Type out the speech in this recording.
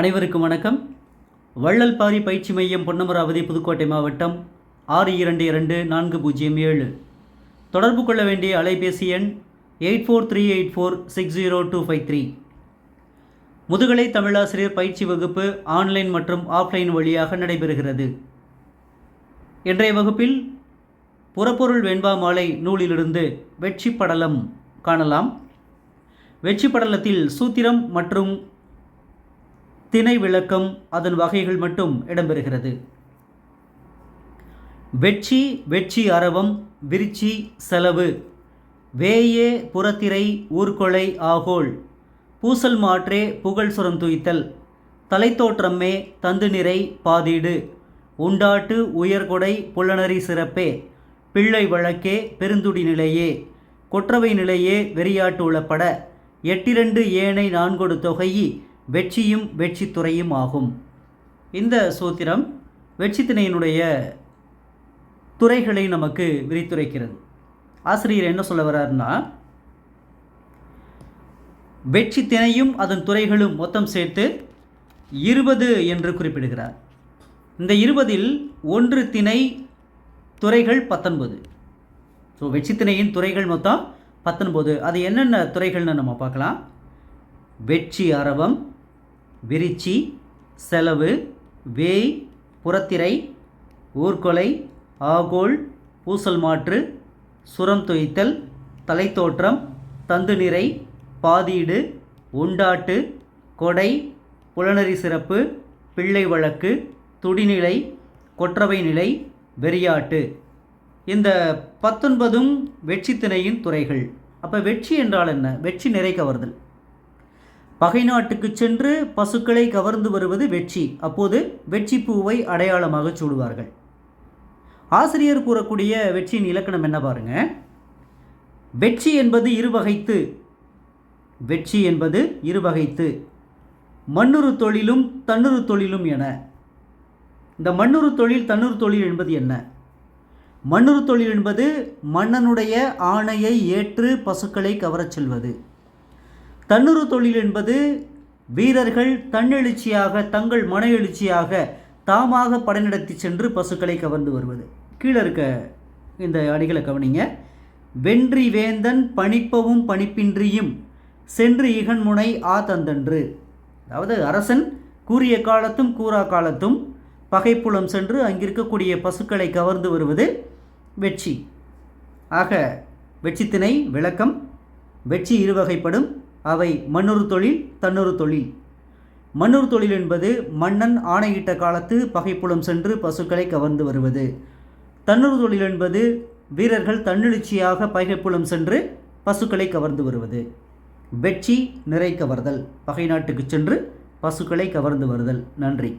அனைவருக்கும் வணக்கம். வள்ளல் பாரி பயிற்சி மையம் பொன்னமராவதி புதுக்கோட்டை மாவட்டம் ஆறு இரண்டு இரண்டு நான்கு பூஜ்ஜியம் ஏழு. தொடர்பு கொள்ள வேண்டிய அலைபேசி எண் eight four three eight four six zero two five three. முதுகலை தமிழாசிரியர் பயிற்சி வகுப்பு ஆன்லைன் மற்றும் ஆஃப்லைன் வழியாக நடைபெறுகிறது. இன்றைய வகுப்பில் புறப்பொருள் வெண்பா மாலை நூலிலிருந்து வெற்றி படலம் காணலாம். வெற்றி படலத்தில் சூத்திரம் மற்றும் திணை விளக்கம் அதன் வகைகள் மட்டும் இடம்பெறுகிறது. வெட்சி வெட்சி அரவம் விரிச்சி செலவு. வேயே புறத்திரை ஊர்கொலை ஆகோள். பூசல் மாற்றே புகழ் சுரம் துய்த்தல். தலைத்தோற்றம்மே தந்து நிறை பாதீடு. உண்டாட்டு உயர்கொடை புலனறி சிறப்பே. பிள்ளை வழக்கே பெருந்துடி நிலையே. கொற்றவை நிலையே வெறியாட்டு உளப்பட. எட்டிரண்டு ஏனை நான்கொடு தொகையி வெற்றியும் வெற்றித்துறையும் ஆகும். இந்த சூத்திரம் வெற்றித்திணையினுடைய துறைகளை நமக்கு விரித்துரைக்கிறது. ஆசிரியர் என்ன சொல்ல வர்றாருன்னா வெற்றி திணையும் அதன் துறைகளும் மொத்தம் சேர்த்து இருபது என்று குறிப்பிடுகிறார். இந்த இருபதில் ஒன்று திணை துறைகள் பத்தொன்பது. ஸோ வெற்றித்திணையின் துறைகள் மொத்தம் பத்தொன்பது. அது என்னென்ன துறைகள்னு நம்ம பார்க்கலாம். வெற்றி அரவம் விரிச்சி செலவு வேய் புறத்திரை ஊர்கொலை ஆகோல் பூசல் மாற்று சுரம் தொய்த்தல் தலைத்தோற்றம் தந்து நிறை பாதீடு உண்டாட்டு கொடை புலனறி சிறப்பு பிள்ளை வழக்கு துடிநிலை கொற்றவை நிலை வெறியாட்டு. இந்த பத்தொன்பதும் வெற்றி திணையின் துறைகள். அப்போ வெற்றி என்றால் என்ன? வெற்றி நிறை கவர்தல். பகை நாட்டுக்கு சென்று பசுக்களை கவர்ந்து வருவது வெற்றி. அப்போது வெற்றி பூவை அடையாளமாக சூடுவார்கள். ஆசிரியர் கூறக்கூடிய வெற்றியின் இலக்கணம் என்ன பாருங்க? வெற்றி என்பது இருவகைத்து. வெற்றி என்பது இருவகைத்து. மண்ணுறு தொழிலும் தன்னுறு தொழிலும் என. இந்த மண்ணுறு தொழில் தன்னுறு தொழில் என்பது என்ன? மண்ணுறு தொழில் என்பது மன்னனுடைய ஆணையை ஏற்று பசுக்களை கவரச் செல்வது. தன்னுறு தொழில் என்பது வீரர்கள் தன்னெழுச்சியாக தங்கள் மன எழுச்சியாக தாமாக படைநடத்தி சென்று பசுக்களை கவர்ந்து வருவது. கீழே இருக்க இந்த அடிகளை கவனிங்க. வென்றி வேந்தன் பணிப்பவும் பணிப்பின்றியும் சென்று இகன்முனை ஆ தந்தன்று. அதாவது அரசன் கூறிய காலத்தும் கூறா காலத்தும் பகைப்புலம் சென்று அங்கிருக்கக்கூடிய பசுக்களை கவர்ந்து வருவது வெற்றி. ஆக வெற்றித்திணை விளக்கம் வெற்றி இருவகைப்படும் அவை மன்னொரு தொழில் தன்னொரு தொழில். மன்னொரு தொழில் என்பது மன்னன் ஆணையிட்ட காலத்து பகைப்புலம் சென்று பசுக்களை கவர்ந்து வருவது. தன்னொரு தொழில் என்பது வீரர்கள் தன்னெழுச்சியாக பகைப்புலம் சென்று பசுக்களை கவர்ந்து வருவது. வெற்றி நிறை கவர்தல் பகை நாட்டுக்கு சென்று பசுக்களை கவர்ந்து வருதல். நன்றி.